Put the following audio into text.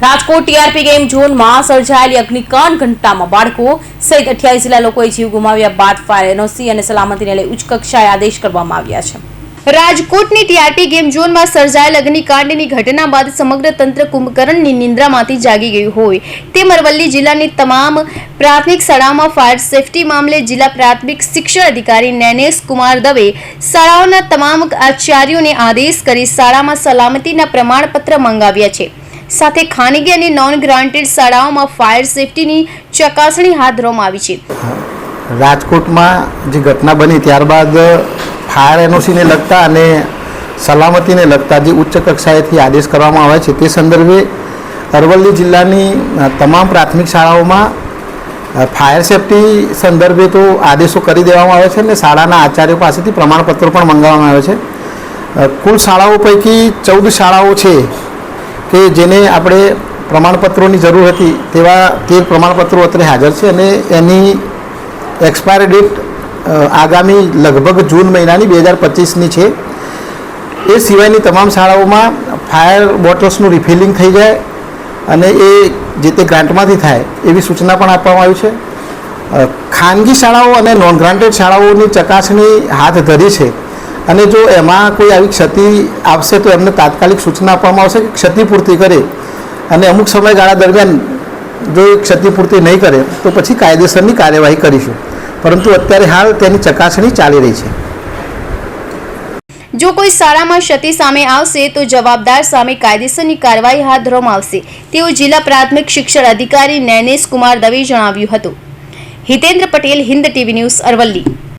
Rajkot TRP game ઝોનમાં સર્જાયેલી અગ્નિકાંડ ઘટનામાં બાળકો સહિત અઠ્યાવીસ જેટલા લોકોએ જીવ ગુમાવ્યા બાદ ફાયર એનઓસી અને સલામતીને લઈ ઉચ્ચ કક્ષાએ આદેશ કરવામાં આવ્યા છે. રાજકોટની ટીઆરપી ગેમ ઝોનમાં સર્જાયેલ અગ્નિકાંડની ઘટના બાદ સમગ્ર તંત્ર કુંભકરણની નિંદ્રામાંથી જાગી ગયું હોય. તેમ અરવલ્લી જિલ્લાની તમામ પ્રાથમિક શાળાઓમાં ફાયર સેફટી મામલે જિલ્લા પ્રાથમિક શિક્ષણ અધિકારી નૈનેશ કુમાર દવે શાળાઓના તમામ આચાર્યોને આદેશ કરી શાળામાં સલામતીના પ્રમાણપત્ર મંગાવ્યા છે. સાથે ખાનગી અને નોન ગ્રાન્ટેડ શાળાઓમાં ફાયર સેફટીની ચકાસણી હાથ ધરવામાં આવી છે. રાજકોટમાં જે ઘટના બની ત્યારબાદ ફાયર એનઓસીને લગતા અને સલામતીને લગતા જે ઉચ્ચ કક્ષાએથી આદેશ કરવામાં આવે છે તે સંદર્ભે અરવલ્લી જિલ્લાની તમામ પ્રાથમિક શાળાઓમાં ફાયર સેફટી સંદર્ભે તો આદેશો કરી દેવામાં આવે છે અને શાળાના આચાર્યો પાસેથી પ્રમાણપત્રો પણ મંગાવવામાં આવે છે. કુલ શાળાઓ પૈકી ચૌદ શાળાઓ છે કે જેને આપણે પ્રમાણપત્રોની જરૂર હતી તેવા તેર પ્રમાણપત્રો અત્રે હાજર છે અને એની એક્સપાયરી ડેટ આગામી લગભગ જૂન મહિનાની બે હજાર પચીસની છે. એ સિવાયની તમામ શાળાઓમાં ફાયર બોટલ્સનું રિફિલિંગ થઈ જાય અને એ જે તે ગ્રાન્ટમાંથી થાય એવી સૂચના પણ આપવામાં આવી છે. ખાનગી શાળાઓ અને નોન ગ્રાન્ટેડ શાળાઓની ચકાસણી હાથ ધરી છે. અને જો એમાં કોઈ આવી ક્ષતિ આવશે તો એમને તાત્કાલિક સૂચના આપવામાં આવશે કે ક્ષતિપૂર્તિ કરે. અને અમુક સમયગાળા દરમિયાન જો એ ક્ષતિપૂર્તિ નહીં કરે, તો પછી કાયદેસરની કાર્યવાહી કરીશું. પરંતુ અત્યારે હાલ તેની ચકાસણી ચાલી રહી છે. જો કોઈ શાળામાં ક્ષતિ સામે આવશે, તો જવાબદાર સામે કાયદેસરની કાર્યવાહી હાથ ધરવામાં આવશે. તેવું જિલ્લા પ્રાથમિક શિક્ષણ અધિકારી નૈનેશ કુમાર દવે જણાવ્યું હતું. Hitendra Patel, Hind TV news Aravalli.